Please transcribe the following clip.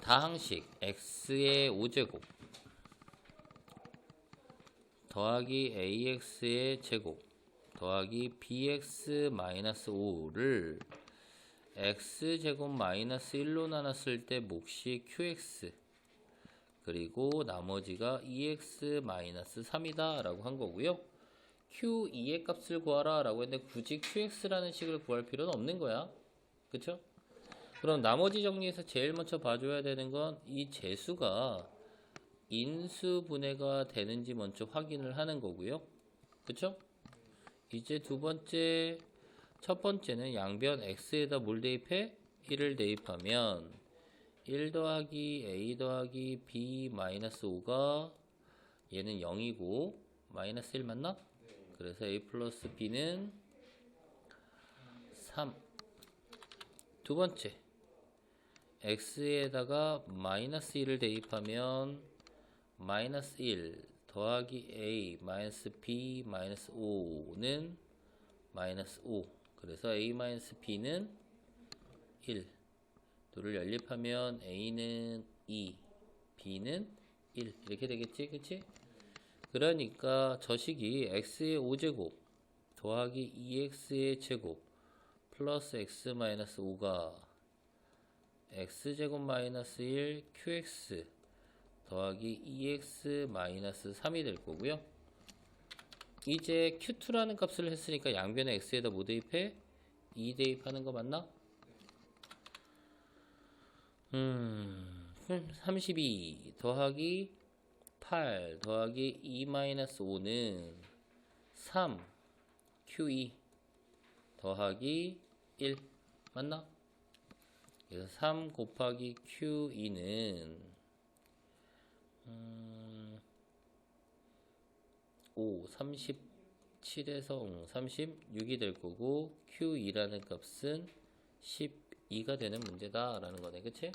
다항식 x의 5제곱 더하기 ax의 제곱 더하기 bx 마이너스 5를 x제곱 마이너스 1로 나눴을 때 몫이 qx 그리고 나머지가 2x 마이너스 3이다 라고 한 거고요 q2의 값을 구하라 라고 했는데 굳이 qx라는 식을 구할 필요는 없는 거야 그쵸? 그럼 나머지 정리에서 제일 먼저 봐줘야 되는 건 이 재수가 인수분해가 되는지 먼저 확인을 하는 거고요. 그쵸? 이제 두 번째, 첫 번째는 양변 x에다 뭘 대입해? 1을 대입하면 1 더하기 a 더하기 b 마이너스 5가 얘는 0이고 마이너스 1 맞나? 그래서 a 플러스 b는 3. 두 번째, x에다가 마이너스 1을 대입하면 마이너스 1 더하기 a 마이너스 b 마이너스 5는 마이너스 5 그래서 a 마이너스 b는 1 둘을 연립하면 a는 2 b는 1 이렇게 되겠지? 그치? 그러니까 저 식이 x의 5제곱 더하기 2x의 제곱 플러스 x 마이너스 5가 x제곱 마이너스 1 qx 더하기 2x 마이너스 3이 될 거고요. 이제 q2라는 값을 했으니까 양변에 x에다 뭐 대입해? 2 대입하는 거 맞나? 음, 32 더하기 8 더하기 2 마이너스 5는 3 q2 더하기 1 맞나? 그래서 3 곱하기 q2는 음, 5, 37에서 36이 될 거고 q2라는 값은 12가 되는 문제다라는 거네 그치?